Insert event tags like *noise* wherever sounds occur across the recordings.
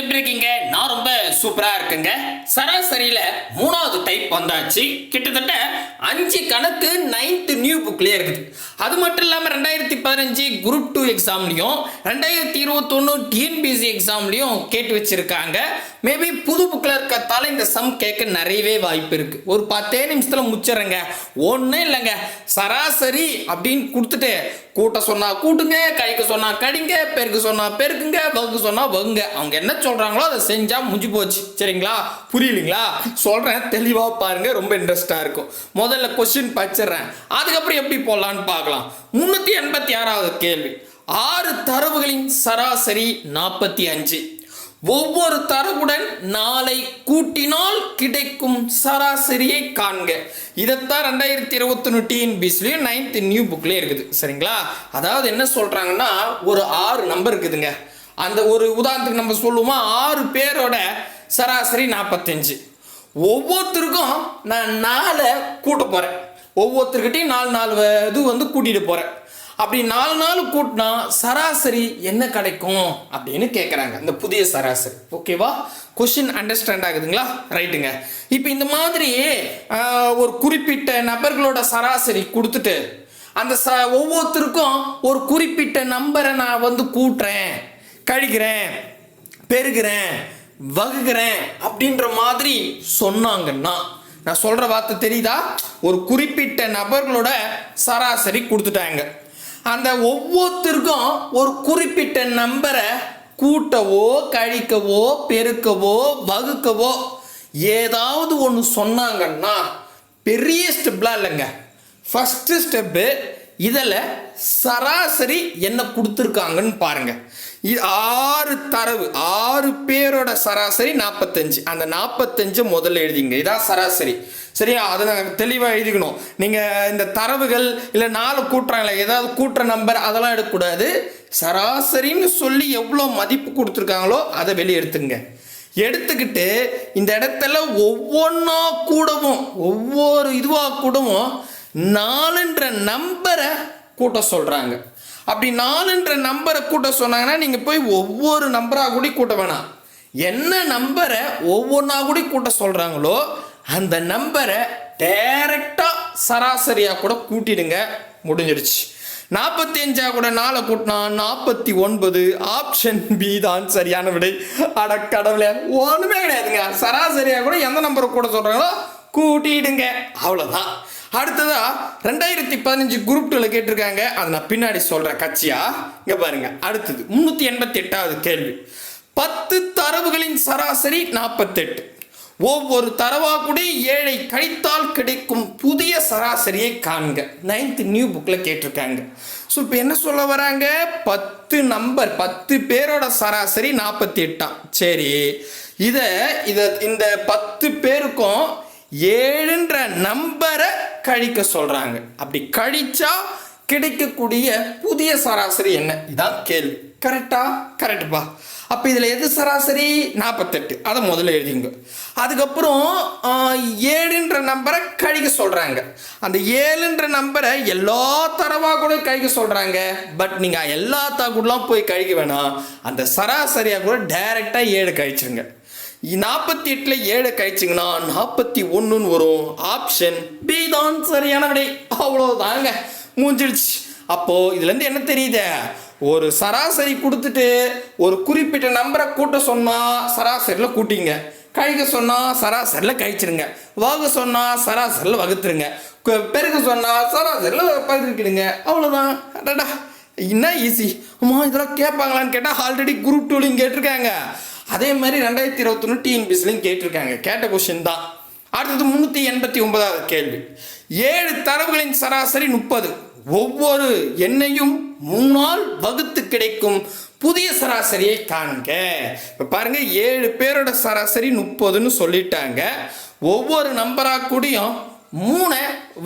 எப்படி இருக்கீங்க? நான் ரொம்ப சூப்பரா இருக்குங்க. சராசரியில மூணாவது டைப் வந்தாச்சு. கிட்டத்தட்ட அஞ்சு கணக்கு நைன்த் நியூ புக்லயே இருக்குது. அது மட்டும் இல்லாம ரெண்டாயிரத்தி பதினஞ்சு குரூப் டூ எக்ஸாம்லயும் ரெண்டாயிரத்தி இருபத்தொன்னு டிஎன்பிசி எக்ஸாம்லயும் கேட்டு வச்சிருக்காங்க. மேபி புது புக்ல இருக்கிறதால இந்த சம் கேட்க நிறையவே வாய்ப்பு இருக்கு. ஒரு பத்தே நிமிஷத்துல முச்சிடுறேங்க ஒன்றும் இல்லைங்க. சராசரி அப்படின்னு கொடுத்துட்டு கூட்ட சொன்னா கூட்டுங்க கைக்கு சொன்னா கடிங்க பெருக்கு சொன்னா பெருக்குங்க வகுக்கு சொன்னா வகுங்க. அவங்க என்ன சொல்றாங்களோ அதை செஞ்சா முடிஞ்சு போச்சு. சரிங்களா? புரியலீங்களா? சொல்றேன் தெளிவா பாருங்க ரொம்ப இன்ட்ரெஸ்டா இருக்கும். முதல்ல கொஸ்டின் படிச்சிடுறேன். அதுக்கப்புறம் எப்படி போடலான்னு பார்க்கலாம். முன்னூத்தி எண்பத்தி ஆறாவது கேள்வி. ஆறு தரவுகளின் சராசரி நாற்பத்தி அஞ்சு. ஒவ்வொரு தரவுடன் நாளை கூட்டினால் கிடைக்கும் சராசரியை காண்க. இதைத்தான் ரெண்டாயிரத்தி இருபத்தொன்னு டிஎன்பிஸ்லேயும் நைன்த் நியூ புக்லேயே இருக்குது. சரிங்களா? அதாவது என்ன சொல்கிறாங்கன்னா ஒரு ஆறு நம்பர் இருக்குதுங்க. அந்த ஒரு உதாரணத்துக்கு நம்ம சொல்லுவோமா ஆறு பேரோட சராசரி நாற்பத்தஞ்சு ஒவ்வொருத்தருக்கும் நான் நாளை கூட்ட போகிறேன் ஒவ்வொருத்தருக்கிட்டையும் நாலு நாலு இது வந்து கூட்டிகிட்டு போகிறேன் அப்படி நாலு நாள் கூட்டினா சராசரி என்ன கிடைக்கும் அப்படின்னு கேட்குறாங்க இந்த புதிய சராசரி. ஓகேவா கொஷின் அண்டர்ஸ்டாண்ட் ஆகுதுங்களா? ரைட்டுங்க இப்போ இந்த மாதிரி ஒரு குறிப்பிட்ட நபர்களோட சராசரி கொடுத்துட்டு அந்த ச ஒவ்வொருத்தருக்கும் ஒரு குறிப்பிட்ட நம்பரை நான் வந்து கூட்டுறேன். கழிக்கிறேன். பெருகிறேன். வகுக்கிறேன் அப்படின்ற மாதிரி சொன்னாங்கன்னா நான் சொல்கிற வார்த்தை தெரியுதா? ஒரு குறிப்பிட்ட நபர்களோட சராசரி கொடுத்துட்டாங்க. அந்த ஒவ்வொருத்தருக்கும் ஒரு குறிப்பிட்ட நம்பரை கூட்டவோ கழிக்கவோ பெருக்கவோ வகுக்கவோ ஏதாவது ஒன்று சொன்னாங்கன்னா பெரிய ஸ்டெப்லாம் இல்லைங்க. ஃபஸ்ட்டு ஸ்டெப்பு இதில் சராசரி என்ன கொடுத்துருக்காங்கன்னு பாருங்கள் இது ஆறு தரவு ஆறு பேரோட சராசரி நாற்பத்தஞ்சு அந்த நாற்பத்தஞ்சு முதல்ல எழுதிங்க. இதான் சராசரி. சரியா? அதை நாங்கள் தெளிவாக எழுதிக்கணும். நீங்கள் இந்த தரவுகள் இல்லை நாலு கூட்டுறாங்களே ஏதாவது கூட்டுற நம்பர் அதெல்லாம் எடுக்கக்கூடாது. சராசரின்னு சொல்லி எவ்வளோ மதிப்பு கொடுத்துருக்காங்களோ அதை வெளியே எடுத்துங்க எடுத்துக்கிட்டு இந்த இடத்துல ஒவ்வொன்றா கூடவும் ஒவ்வொரு இதுவாக கூடவும் நாலுன்ற நம்பரை கூட்ட சொல்கிறாங்க அப்படி நாலுன்ற நம்பரை கூட்ட சொன்னாங்கன்னா நீங்கள் போய் ஒவ்வொரு நம்பராக கூட கூட்ட வேணாம். என்ன நம்பரை ஒவ்வொன்றா கூட கூட்ட சொல்கிறாங்களோ அந்த நம்பரை டைரெக்டாக சராசரியாக கூட கூட்டிடுங்க. முடிஞ்சிடுச்சு. நாற்பத்தி அஞ்சா கூட நாளை கூட்டினா நாற்பத்தி ஒன்பது ஆப்ஷன் பி தான் சரியான விடை. அட கடவுளே ஒன்றுமே கிடையாதுங்க. சராசரியாக கூட எந்த நம்பரை கூட சொல்கிறாங்களோ கூட்டிடுங்க. அவ்வளோதான் அடுத்ததா ரெண்டாயிரத்தி பதினஞ்சு குரூப் டூவில் கேட்டிருக்காங்க. அதை நான் பின்னாடி சொல்கிறேன் கட்சியா? இங்கே பாருங்க அடுத்தது முந்நூற்றி எண்பத்தி எட்டாவது கேள்வி. பத்து தரவுகளின் சராசரி நாற்பத்தெட்டு ஒவ்வொரு தரவா கூட ஏழை கழித்தால் கிடைக்கும் புதிய சராசரியை காண்க. நைன்த் நியூ புக்கில் கேட்டிருக்காங்க. ஸோ இப்போ என்ன சொல்ல வராங்க? பத்து நம்பர் பத்து பேரோட சராசரி நாற்பத்தி எட்டாம் சரி இதை இதை இந்த பத்து பேருக்கும் ஏழுன்ற நம்பரை கழிக்க சொல்கிறாங்க அப்படி கழிச்சா கிடைக்கக்கூடிய புதிய சராசரி என்ன? இதான் கேள்வி. கரெக்டா கரெக்டுப்பா அப்போ இதில் எது சராசரி? நாற்பத்தெட்டு அதை முதல்ல எழுதிங்க. அதுக்கப்புறம் ஏழுன்ற நம்பரை கழிக்க சொல்கிறாங்க அந்த ஏழுன்ற நம்பரை எல்லா தரவாக கூட கழிக்க சொல்கிறாங்க பட் நீங்கள் எல்லா தகுடெலாம் கூடலாம் போய் கழிக்க வேணாம். அந்த சராசரியாக கூட டைரெக்டாக ஏழு கழிச்சிருங்க. நாற்பத்தி எட்டில் ஏழை கழிச்சிங்கன்னா நாற்பத்தி ஒன்றுன்னு வரும். ஆப்ஷன் பி தான் சரியான விடை அவ்வளோதாங்க மூஞ்சிடுச்சு அப்போது இதுலேருந்து என்ன தெரியுது? ஒரு சராசரி கொடுத்துட்டு ஒரு குறிப்பிட்ட நம்பரை கூட்ட சொன்னால் சராசரியில் கூட்டிங்க. கழிக்க சொன்னால் சராசரியில் கழிச்சிருங்க. வகு சொன்னால் சராசரியில் வகுத்துருங்க. பெருக பெருக்க சொன்னால் சராசரியில் பகிர்ந்துக்கிடுங்க. அவ்வளோதான் அடடா. என்ன ஈஸி அம்மா இதெல்லாம் கேட்பாங்களான்னு கேட்டால் ஆல்ரெடி குரூப் டூலிங் கேட்டிருக்காங்க. அதே மாதிரி ரெண்டாயிரத்தி இருபத்தொன்று டிஎன்பிஎஸ்லையும் கேட்டிருக்காங்க. கேட்ட கொஷின் தான். அடுத்தது முந்நூற்றி எண்பத்தி ஒன்பதாவது கேள்வி. ஏழு தரவுகளின் சராசரி முப்பது. ஒவ்வொரு எண்ணையும் முன்னால் வகுத்து கிடைக்கும் புதிய சராசரியை காண்க. இப்போ பாருங்க ஏழு பேரோட சராசரி முப்பதுன்னு சொல்லிட்டாங்க. ஒவ்வொரு நம்பராக கூடயும் மூணை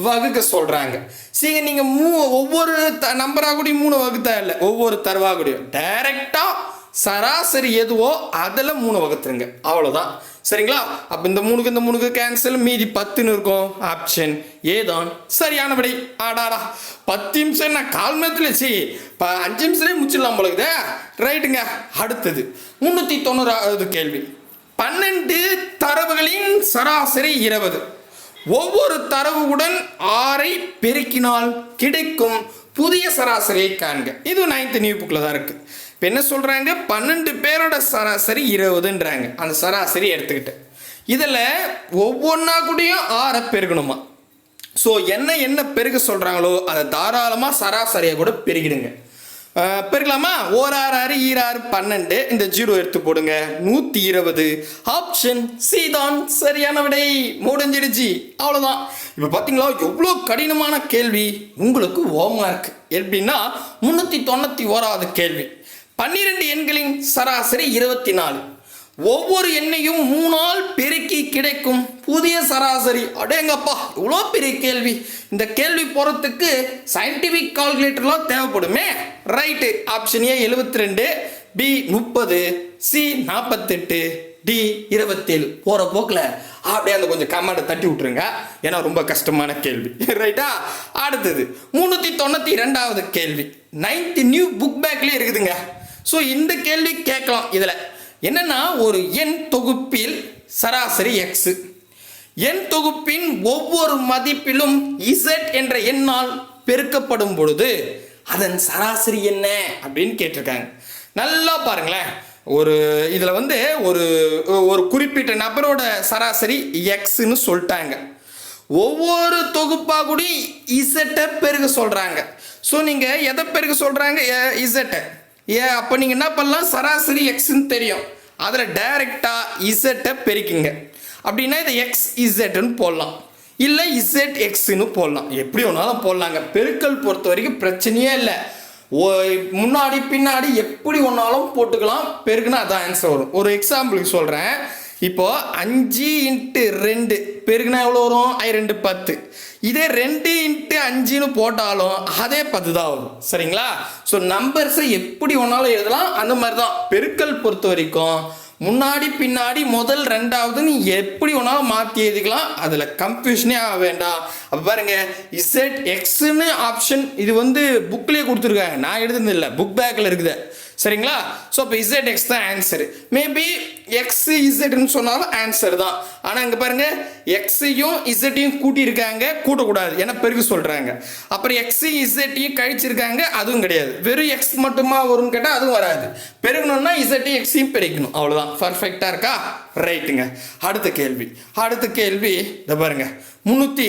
வகுக்க சொல்கிறாங்க சரி நீங்கள் மூ ஒவ்வொரு த நம்பராக கூடயும் மூணு வகுத்தா இல்லை ஒவ்வொரு தரவாக கூடயும். டைரெக்டாக சராசரி எதுவோ அதில் மூணு வகுத்துருங்க. அவ்வளோதான் சரிங்களா? அப்போ இந்த மூணுக்கு இந்த மூணுக்கு கேன்சல் மீதி பத்துன்னு இருக்கும். ஆப்ஷன் ஏதான் சரியான விடை ஆடாடா. பத்து நிமிஷம் நான் கால் மணத்தில் சி. இப்போ அஞ்சு நிமிஷத்துலேயே முடிச்சிடலாம் போலக்குதே ரைட்டுங்க. அடுத்தது. முந்நூற்றி தொண்ணூறாவது கேள்வி. பன்னெண்டு தரவுகளின் சராசரி இருபது. ஒவ்வொரு தரவுடன் ஆறை பெருக்கினால் கிடைக்கும் புதிய சராசரியை காண்க. இது நைன்த் நியூ புக்கில் தான் இருக்குது இப்போ என்ன சொல்கிறாங்க பன்னெண்டு பேரோட சராசரி இருபதுன்றாங்க. அந்த சராசரி எடுத்துக்கிட்டு. இதில் ஒவ்வொன்றா கூடயும் ஆறை பெருக்கணுமா ஸோ என்ன என்ன பெருக சொல்கிறாங்களோ அதை தாராளமாக சராசரியை கூட பெருகிடுங்க. பெருக்கலாமா? ஓர் ஆறு ஆறு ஈராறு பன்னெண்டு. இந்த ஜீரோ எடுத்து போடுங்க. நூற்றி இருபது. ஆப்ஷன் சி தான். சரியான விடை. முடிஞ்சிடுச்சு. அவ்வளோதான் இப்போ பார்த்தீங்களா எவ்வளோ கடினமான கேள்வி. உங்களுக்கு ஓமா இருக்கு. எப்படின்னா முந்நூற்றி தொண்ணூற்றி ஓராவது கேள்வி. பன்னிரெண்டு எண்களின் சராசரி இருபத்தி நாலு. ஒவ்வொரு எண்ணையும் மூணால் பெருக்கி கிடைக்கும். புதிய சராசரி. அடேங்கப்பா இவ்வளோ பெரிய கேள்வி. இந்த கேள்வி போகிறதுக்கு சயின்டிஃபிக் கால்குலேட்டர்லாம் தேவைப்படுமே. ரைட்டு ஆப்ஷன் ஏ எழுபத்தி ரெண்டு பி முப்பது சி நாற்பத்தெட்டு டி இருபத்தேழு. போகிற போக்கில் அப்படியே அந்த கொஞ்சம் கமெண்ட்டை தட்டி விட்டுருங்க. ஏன்னா ரொம்ப கஷ்டமான கேள்வி. *laughs* ரைட்டா அடுத்தது முந்நூற்றி தொண்ணூற்றி ரெண்டாவது கேள்வி. நைன்த் நியூ புக் பேக்லேயே இருக்குதுங்க. ஸோ இந்த கேள்வி கேட்கலாம். இதில் என்னன்னா ஒரு எண் தொகுப்பில் சராசரி எக்ஸு எண் தொகுப்பின் ஒவ்வொரு மதிப்பிலும் இசட் என்ற எண்ணால் பெருக்கப்படும் பொழுது அதன் சராசரி என்ன அப்படின்னு கேட்டிருக்காங்க. நல்லா பாருங்களேன். ஒரு இதில் வந்து ஒரு ஒரு குறிப்பிட்ட நபரோட சராசரி எக்ஸ்ன்னு சொல்லிட்டாங்க. ஒவ்வொரு தொகுப்பாக கூட இசட்டை பெருக சொல்கிறாங்க ஸோ நீங்கள் எதை பெருக சொல்கிறாங்க இசட்டை ஏ அப்போ நீங்கள் என்ன பண்ணலாம்? சராசரி எக்ஸ்ன்னு தெரியும். அதில் டைரெக்டாக இசட்டை பெருக்கிங்க. அப்படின்னா இதை எக்ஸ் இசட்னு போடலாம். இல்லை இசட் எக்ஸ்னு போடலாம். எப்படி ஒன்றாலும் போடலாங்க. பெருக்கல் பொறுத்த வரைக்கும் பிரச்சனையே இல்லை. ஓ முன்னாடி பின்னாடி எப்படி ஒன்றாலும் போட்டுக்கலாம். பெருக்குன்னா அதான் ஆன்சர் வரும். ஒரு எக்ஸாம்பிளுக்கு சொல்கிறேன் இப்போ அஞ்சு இன்ட்டு ரெண்டு பெருக்குனா எவ்வளோ வரும்? ஐ ரெண்டு பத்து. இதே ரெண்டு இன்ட்டு அஞ்சுன்னு போட்டாலும் அதே பத்து தான் வரும். சரிங்களா? ஸோ நம்பர்ஸை எப்படி ஒன்றாலும் எழுதலாம். அந்த மாதிரி தான் பெருக்கல் பொறுத்த வரைக்கும் முன்னாடி பின்னாடி முதல் ரெண்டாவது நீ எப்படி வேணாலும் மாற்றி எழுதிக்கலாம். அதில் கன்ஃபியூஷனே ஆக வேண்டாம். அப்போ பாருங்க இசட் எக்ஸ்னு ஆப்ஷன் இது வந்து புக்லேயே கொடுத்துருக்காங்க. நான் எழுதுனது இல்லை. புக் பேக்கில் இருக்குது. சரிங்களா? ஸோ இப்போ இசட் எக்ஸ் தான் ஆன்சர் மேபி எக்ஸ் இசட்னு சொன்னாலும் ஆன்சர் தான். ஆனால் இங்கே பாருங்க எக்ஸையும் இசட்டையும் கூட்டியிருக்காங்க கூட்டக்கூடாது. ஏன்னா பெருகு சொல்கிறாங்க அப்புறம் எக்ஸ் இசட்டையும் கழிச்சிருக்காங்க அதுவும் கிடையாது. வெறும் எக்ஸ் மட்டுமா வரும்னு கேட்டால் அதுவும் வராது. பெருகணும்னா இசட்டையும் எக்ஸையும் பெருக்கணும். அவ்வளோதான் பர்ஃபெக்டாக இருக்கா? ரைட்டுங்க அடுத்த கேள்வி. அடுத்த கேள்வி இதை பாருங்க. முந்நூற்றி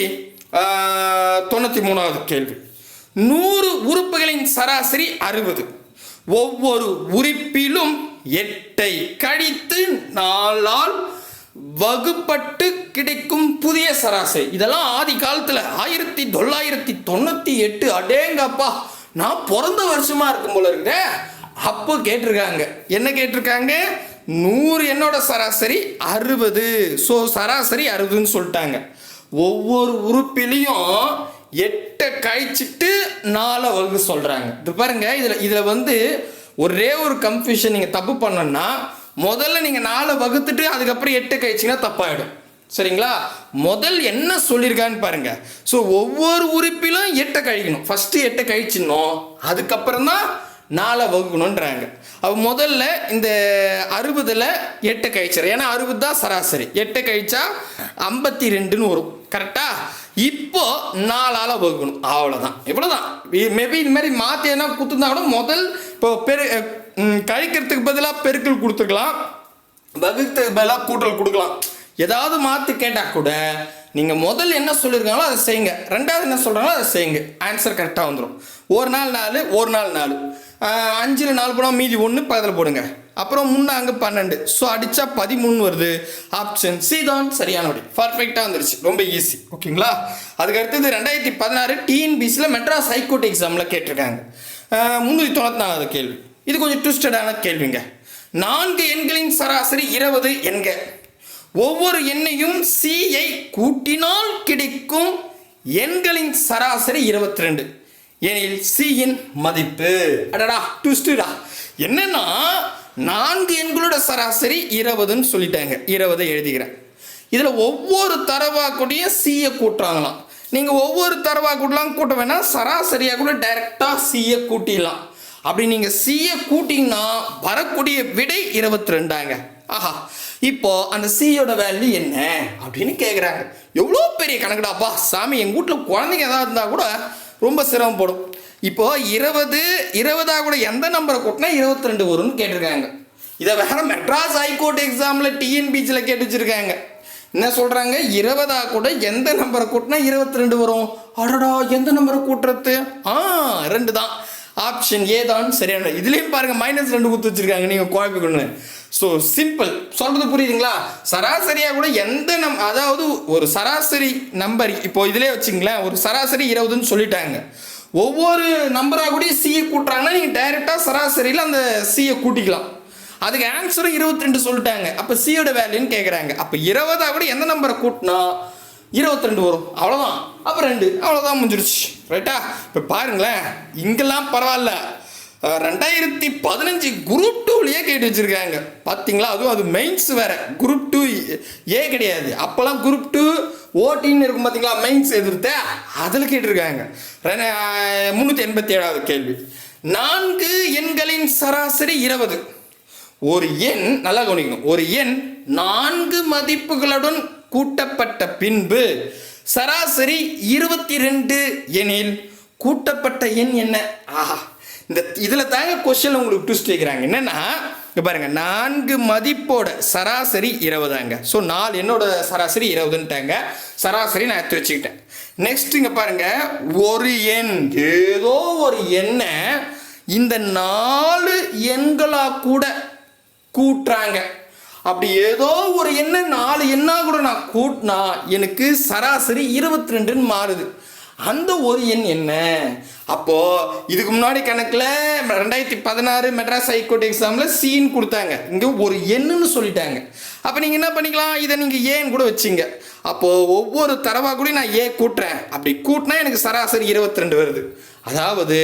தொண்ணூற்றி மூணாவது கேள்வி. நூறு உறுப்புகளின் சராசரி அறுபது. ஒவ்வொரு உறுப்பிலும் எட்டை கழித்து நாளால் வகுப்பட்டு கிடைக்கும் புதிய சராசரி. இதெல்லாம் ஆதி காலத்தில் ஆயிரத்தி தொள்ளாயிரத்தி தொண்ணூற்றி எட்டு அடேங்கப்பா நான் பிறந்த வருஷமா இருக்கும் போல இருக்குதே. அப்போ கேட்டிருக்காங்க. என்ன கேட்டிருக்காங்க? நூறு என்னோட சராசரி அறுபது. ஸோ சராசரி அறுபதுன்னு சொல்லிட்டாங்க. ஒவ்வொரு உறுப்பிலையும் எட்டை கழிச்சிட்டு நாலு வகுப்பு சொல்கிறாங்க இது பாருங்க இதில் இதில் வந்து ஒரே ஒரு கன்ஃபியூஷன் நீங்கள் தப்பு பண்ணோன்னா முதல்ல நீங்கள் நாலு வகுத்துட்டு அதுக்கப்புறம் எட்டு கழிச்சிங்கன்னா தப்பாயிடும். சரிங்களா? முதல் என்ன சொல்லியிருக்கான்னு பாருங்க. ஸோ ஒவ்வொரு உறுப்பிலும் எட்டை கழிக்கணும். ஃபஸ்ட்டு எட்டை கழிச்சிடணும். அதுக்கப்புறம் தான் நாலை வகுக்கணுன்றாங்க அப்போ முதல்ல இந்த அறுபதில் எட்டை கழிச்சிடும் ஏன்னா அறுபது தான் சராசரி. எட்டை கழிச்சா ஐம்பத்தி ரெண்டுன்னு வரும். கரெக்டாக இப்போ நாலால் வகுக்கணும். அவ்வளோதான் இவ்வளோதான் மேபி இது மாதிரி மாற்றி என்ன கொடுத்துருந்தா கூட முதல் இப்போ பெரு கழிக்கிறதுக்கு பதிலாக பெருக்கல் கொடுத்துக்கலாம் வகுத்துக்கு பதிலாக கூட்டல் கொடுக்கலாம். ஏதாவது மாற்றி கேட்டால் கூட நீங்கள் முதல் என்ன சொல்லியிருக்காங்களோ அதை செய்யுங்க. ரெண்டாவது என்ன சொல்கிறாங்களோ அதை செய்யுங்க. ஆன்சர் கரெக்டாக வந்துடும் ஒரு நாள் நாலு ஒரு நாள் நாலு. அஞ்சில் நாலு போனால் மீதி ஒன்று பக்கத்தில் போடுங்க. அப்புறம் முன்னே அங்கே பன்னெண்டு. ஸோ அடித்தா பதிமூணு வருது. ஆப்ஷன் சி தான் சரியான வழி. பர்ஃபெக்டாக வந்துருச்சு. ரொம்ப ஈஸி ஓகேங்களா? அதுக்கு அடுத்தது ரெண்டாயிரத்தி பதினாறு டிஎன்பிசியில் மெட்ராஸ் ஹைகோர்ட் எக்ஸாமில் கேட்டிருக்காங்க. முந்நூற்றி தொண்ணூற்றி நாலாவது கேள்வி. இது கொஞ்சம் ட்விஸ்டடான கேள்விங்க. நான்கு எண்களின் சராசரி இருபது எண்க. ஒவ்வொரு எண்ணையும் சியை கூட்டினால் கிடைக்கும் எண்களின் சராசரி இருபத்தி ரெண்டு எனில் சியின் மதிப்பு. அடடா ட்விஸ்டுடா என்னன்னா நான்கு எண்களோட சராசரி இருபதுன்னு சொல்லிட்டாங்க. இருபதை எழுதிக்கிறேன். இதில் ஒவ்வொரு தரவா கூடயும் சியை கூட்டுறாங்களாம். நீங்கள் ஒவ்வொரு தரவா கூட்டலாம் கூட்ட வேணாம். சராசரியாக கூட டைரெக்டாக சியை கூட்டிடலாம். அப்படி நீங்கள் சியை கூட்டிங்கன்னா வரக்கூடிய விடை இருபத்தி ரெண்டாங்க ஆஹா இப்போ அந்த சியோட வேல்யூ என்ன அப்படின்னு கேட்குறாங்க எவ்வளோ பெரிய கணக்குடாப்பா. சாமி எங்கள் வீட்டில் குழந்தைங்க ஏதாவது இருந்தால் கூட ரொம்ப சிரமப்படும் இப்போது இருபது இருபதா கூட எந்த நம்பரை கூட்டினா இருபத்தி ரெண்டு வரும்னு கேட்டிருக்காங்க. இதை வேற மெட்ராஸ் ஹைகோர்ட் எக்ஸாமில் டிஎன்பிசியில் கேட்டு வச்சுருக்காங்க. என்ன சொல்கிறாங்க இருபதா கூட எந்த நம்பரை கூட்டினா இருபத்தி ரெண்டு வரும்? அடடா எந்த நம்பரை கூட்டுறது? ஆ ரெண்டு தான். ஆப்ஷன் ஏ தான் சரியான இதுலேயும் பாருங்கள் மைனஸ் ரெண்டு கொடுத்து வச்சிருக்காங்க நீங்கள் குழப்பிக்கணும் ஸோ சிம்பிள் சொல்கிறது புரியுதுங்களா? சராசரியாக கூட எந்த நம் அதாவது ஒரு சராசரி நம்பர் இப்போ இதிலே வச்சுங்களேன் ஒரு சராசரி இருபதுன்னு சொல்லிட்டாங்க. ஒவ்வொரு நம்பராக கூட சியை கூட்டுறாங்கன்னா நீங்கள் டைரெக்டாக சராசரியில் அந்த சியை கூட்டிக்கலாம். அதுக்கு ஆன்சரும் இருபத்தி ரெண்டு சொல்லிட்டாங்க. அப்போ சியோட வேல்யூன்னு கேட்குறாங்க அப்போ இருபதாக கூட எந்த நம்பரை கூட்டினா இருபத்தி ரெண்டு வரும். அவ்வளோதான் அப்போ ரெண்டு. அவ்வளோதான் முடிஞ்சிருச்சு. ரைட்டா இப்போ பாருங்களேன். இங்கெல்லாம் பரவாயில்ல. ரெண்டாயிரத்தி பதினஞ்சு குரூப் டூலேயே கேட்டு வச்சுருக்காங்க. பார்த்தீங்களா அதுவும் அது மெயின்ஸ் வேறு. குரூப் டூ ஏ கிடையாது. அப்போல்லாம் குரூப் டூ ஓட்டின்னு இருக்கும் பார்த்தீங்களா மெயின்ஸ் எதிர்த்த அதில் கேட்டிருக்காங்க. முந்நூற்றி எண்பத்தி ஏழாவது கேள்வி. நான்கு எண்களின் சராசரி இருபது. ஒரு எண் நல்லா கவனிக்கணும். ஒரு எண் நான்கு மதிப்புகளுடன் கூட்டப்பட்ட பின்பு சராசரி இருபத்தி ரெண்டு எனில் கூட்டப்பட்ட எண் என்ன? ஆஹா. இந்த இதில் தாங்க கொஸ்டின் உங்களுக்கு ட்விஸ்ட் வைக்கிறாங்க. என்னன்னா இங்க பாருங்க நான்கு மதிப்போட சராசரி இருபதாங்க. ஸோ நாலு என்னோட சராசரி இருபதுன்ட்டாங்க. சராசரி நான் எடுத்து வச்சுக்கிட்டேன். நெக்ஸ்ட் பாருங்கள் ஒரு எண் ஏதோ ஒரு எண்ணை இந்த நாலு எண்களாக கூட கூட்டுறாங்க. அப்படி ஏதோ ஒரு எண்ணெய் நாலு எண்ணா கூட நான் கூட்டினா எனக்கு சராசரி இருபத்தி ரெண்டுன்னு மாறுது. அந்த ஒரு எண் என்ன? அப்போ இதுக்கு முன்னாடி கணக்கில் ரெண்டாயிரத்தி பதினாறு மெட்ராஸ் ஹைகோர்ட் எக்ஸாமில் சீன் கொடுத்தாங்க. இங்கே ஒரு எண்ணுன்னு சொல்லிட்டாங்க. அப்போ நீங்கள் என்ன பண்ணிக்கலாம்? இதை நீங்கள் ஏன்னு கூட வச்சிங்க. அப்போது ஒவ்வொரு தரவாக கூட நான் ஏ கூட்டுறேன். அப்படி கூட்டினா எனக்கு சராசரி இருபத்தி ரெண்டு வருது. அதாவது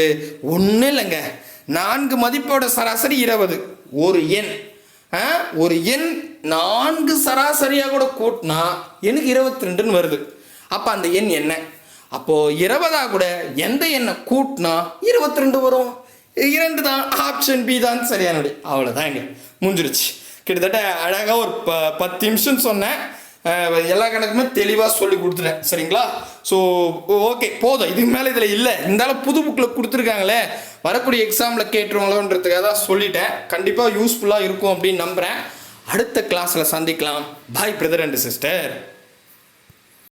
ஒன்றும் இல்லைங்க. நான்கு மதிப்போட சராசரி இருபது. ஒரு எண். ஒரு எண் நான்கு சராசரியாக கூட கூட்டினா எனக்கு இருபத்தி ரெண்டுன்னு வருது. அப்போ அந்த எண் என்ன? அப்போது இருபதாக கூட எந்த எண்ணை கூட்டினா இருபத்தி ரெண்டு வரும். இரண்டு தான் ஆப்ஷன் பி தான். சரியான அவ்வளோதான் அவ்வளோதாங்க முடிஞ்சிருச்சு. கிட்டத்தட்ட அழகாக ஒரு ப பத்து நிமிஷம் சொன்னேன். எல்லா கணக்குமே தெளிவாக சொல்லி கொடுத்துட்டேன். சரிங்களா? ஸோ ஓகே போதும். இதுக்கு மேலே இதில் இல்லை. இருந்தாலும் புது புக்கில் கொடுத்துருக்காங்களே. வரக்கூடிய எக்ஸாமில் கேட்டுருவாங்களோன்றதுக்காக தான் சொல்லிட்டேன். கண்டிப்பாக யூஸ்ஃபுல்லாக இருக்கும் அப்படின்னு நம்புகிறேன் அடுத்த கிளாஸில் சந்திக்கலாம். பாய் பிரதர் அண்ட் சிஸ்டர்